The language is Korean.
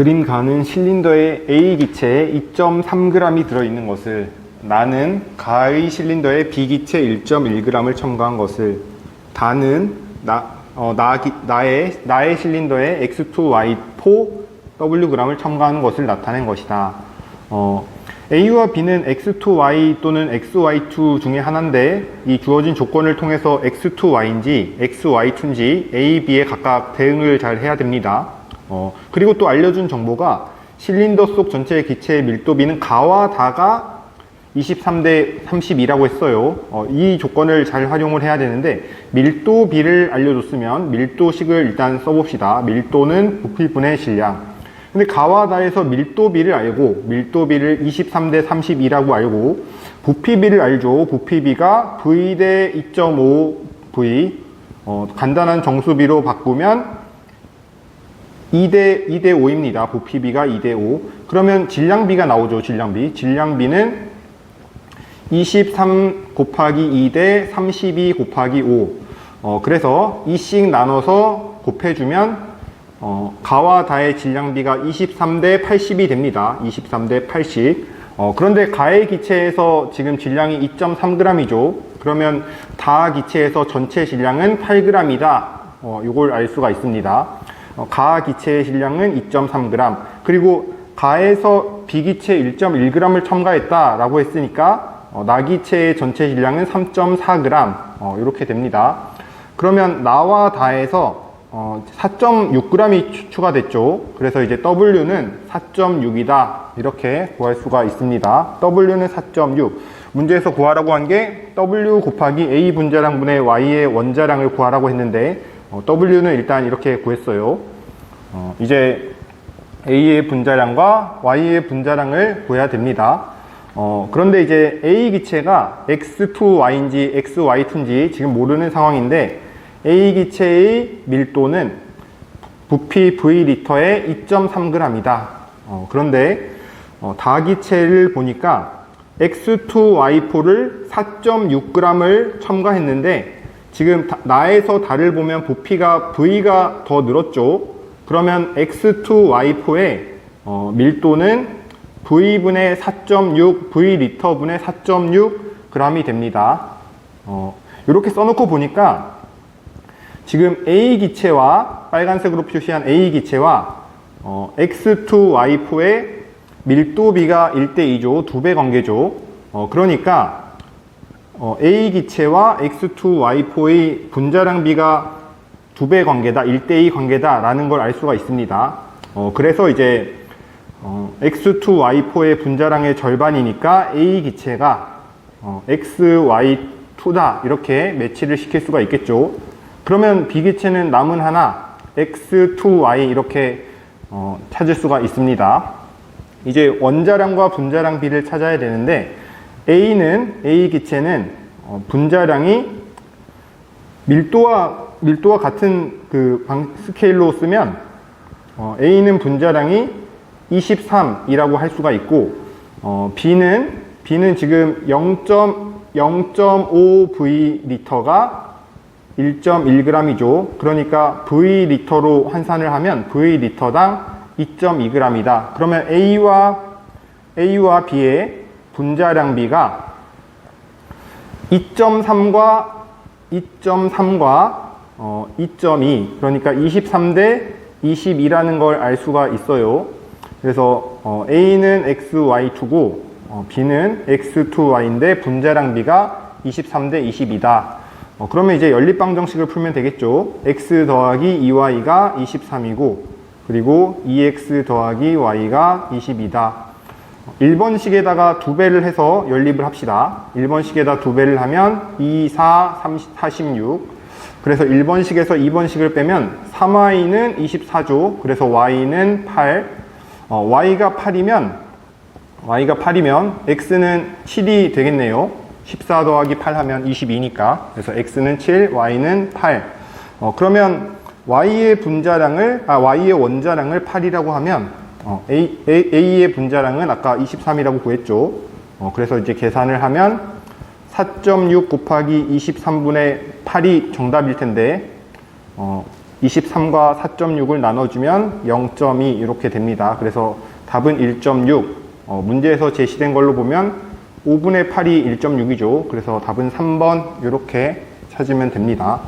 그림 가는 실린더의 A 기체에 2.3g이 들어있는 것을 나는 가의 실린더에 B 기체 1.1g을 첨가한 것을 다는 나, 어, 나, 기- 나의, 나의 실린더에 X2Y4 Wg을 첨가하는 것을 나타낸 것이다. 어, A와 B는 X2Y 또는 XY2 중에 하나인데 이 주어진 조건을 통해서 X2Y인지 XY2인지 A, B에 각각 대응을 잘 해야 됩니다. 어, 그리고 또 알려준 정보가 실린더 속 전체 기체의 밀도비는 가와 다가 23대 32라고 했어요. 어, 이 조건을 잘 활용을 해야 되는데 밀도비를 알려줬으면 밀도식을 일단 써봅시다. 밀도는 부피분의 질량. 근데 가와 다에서 밀도비를 알고 밀도비를 23대 32라고 알고 부피비를 알죠. 부피비가 V 대 2.5 V 어, 간단한 정수비로 바꾸면 2대 2대 5입니다. 부피비가 2대 5. 그러면 질량비가 나오죠. 질량비. 질량비는 23 곱하기 2대 32 곱하기 5. 어, 그래서 2씩 나눠서 곱해주면 어, 가와 다의 질량비가 23대 80이 됩니다. 23대 80. 어, 그런데 가의 기체에서 지금 질량이 2.3g이죠. 그러면 다 기체에서 전체 질량은 8g이다. 어, 이걸 알 수가 있습니다. 어, 가 기체의 질량은 2.3g. 그리고 가에서 비기체 1.1g을 첨가했다라고 했으니까 어, 나기체의 전체 질량은 3.4g. 어, 이렇게 됩니다. 그러면 나와 다에서 어, 4.6g이 추가됐죠. 그래서 이제 W는 4.6이다. 이렇게 구할 수가 있습니다. W는 4.6. 문제에서 구하라고 한 게 W 곱하기 A 분자량 분의 Y의 원자량을 구하라고 했는데 어, W는 일단 이렇게 구했어요. 어, 이제 A의 분자량과 Y의 분자량을 구해야 됩니다. 어, 그런데 이제 A 기체가 X2Y인지 XY2인지 지금 모르는 상황인데 A 기체의 밀도는 부피 V 리터에 2.3g이다. 어, 그런데 어, 다기체를 보니까 X2Y4를 4.6g을 첨가했는데 지금 다- 나에서 달을 보면 부피가 V가 더 늘었죠. 그러면 X2Y4의 어, 밀도는 V분의 4.6, V 리터분의 4.6g이 됩니다. 어, 이렇게 써놓고 보니까 지금 A 기체와 빨간색으로 표시한 A 기체와 어, X2Y4의 밀도비가 1대2죠. 두배 관계죠. 어, 그러니까 어, A 기체와 X2Y4의 분자량비가 두 배 관계다, 1대2 관계다 라는 걸 알 수가 있습니다. 어, 그래서 이제 어, X2Y4의 분자량의 절반이니까 A 기체가 어, XY2다 이렇게 매치를 시킬 수가 있겠죠. 그러면 B 기체는 남은 하나 X2Y 이렇게 어, 찾을 수가 있습니다. 이제 원자량과 분자량 비를 찾아야 되는데 A는 A 기체는 어, 분자량이 밀도와 밀도와 같은 그 방- 스케일로 쓰면 어, A는 분자량이 23이라고 할 수가 있고 어, B는 B는 지금 0.0.5 V 리터가 1.1g이죠. 그러니까 V 리터로 환산을 하면 V 리터당 2.2g이다. 그러면 A와 A와 B의 분자량비가 2.3과 2.3과 어, 2.2 그러니까 23대 22라는 걸 알 수가 있어요. 그래서 어, A는 XY2고 어, B는 X2Y인데 분자량비가 23대 22다. 어, 그러면 이제 연립방 정식을 풀면 되겠죠. X 더하기 2Y가 23이고 그리고 2X 더하기 Y가 22다. 1번식에다가 두 배를 해서 연립을 합시다. 1번식에다 두 배를 하면 2, 4, 30, 46. 그래서 1번식에서 2번식을 빼면 3y는 24죠. 그래서 y는 8. 어, y가 8이면 y가 8이면 x는 7이 되겠네요. 14 더하기 8 하면 22니까. 그래서 x는 7, y는 8. 어, 그러면 y의 분자량을 아 y의 원자량을 8이라고 하면 어, A, A, A의 분자량은 아까 23이라고 구했죠. 어, 그래서 이제 계산을 하면 4.6 곱하기 23분의 8이 정답일 텐데 어, 23과 4.6을 나눠주면 0.2 이렇게 됩니다. 그래서 답은 1.6. 어, 문제에서 제시된 걸로 보면 5분의 8이 1.6이죠. 그래서 답은 3번 이렇게 찾으면 됩니다.